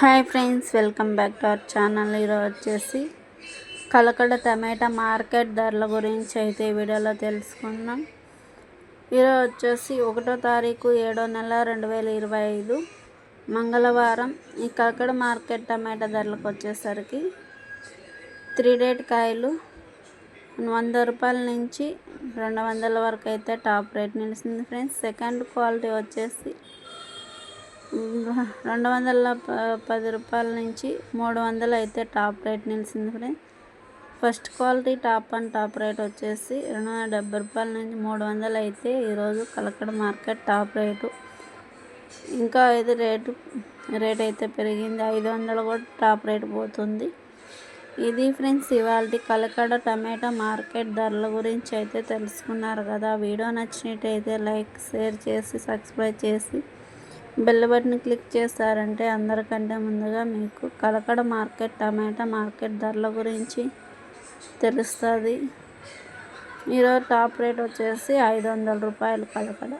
Hi friends welcome back to our channel. ఈరోజు వచ్చేసి కలకడ టమాటా market ధరల గురించి అయితే ఈ వీడియోలో తెలుసుకుందాం. ఈరోజు వచ్చేసి ఒకటో తారీఖు ఏడో నెల రెండు వేల ఇరవై ఐదు మంగళవారం. ఈ కలకడ మార్కెట్ టమాటా ధరలకు వచ్చేసరికి త్రీ డేట్ కాయలు వంద రూపాయల నుంచి రెండు వందల వరకు అయితే టాప్ రేట్ నిలిచింది ఫ్రెండ్స్. సెకండ్ క్వాలిటీ వచ్చేసి రెండు వందల పది రూపాయల నుంచి మూడు వందలు అయితే టాప్ రేట్ నిలిచింది friends first quality top and top rate వచ్చేసి రెండు వందల డెబ్బై రూపాయల నుంచి మూడు వందలు అయితే ఈరోజు కలకడ మార్కెట్ టాప్ రేటు. ఇంకా ఇది రేటు రేట్ అయితే పెరిగింది. ఐదు వందలు కూడా టాప్ రేట్ పోతుంది. ఇది ఫ్రెండ్స్ ఇవాళ కలకడ టమాటా మార్కెట్ ధరల గురించి అయితే తెలుసుకున్నారు కదా. వీడియో నచ్చినట్టయితే లైక్ షేర్ చేసి సబ్స్క్రైబ్ చేసి బెల్ బటన్ క్లిక్ చేశారంటే అందరికంటే ముందుగా మీకు కలకడ మార్కెట్ టమాటా మార్కెట్ ధరల గురించి తెలుస్తుంది. ఈరోజు టాప్ రేట్ వచ్చేసి ఐదు వందల రూపాయలు కలకడ.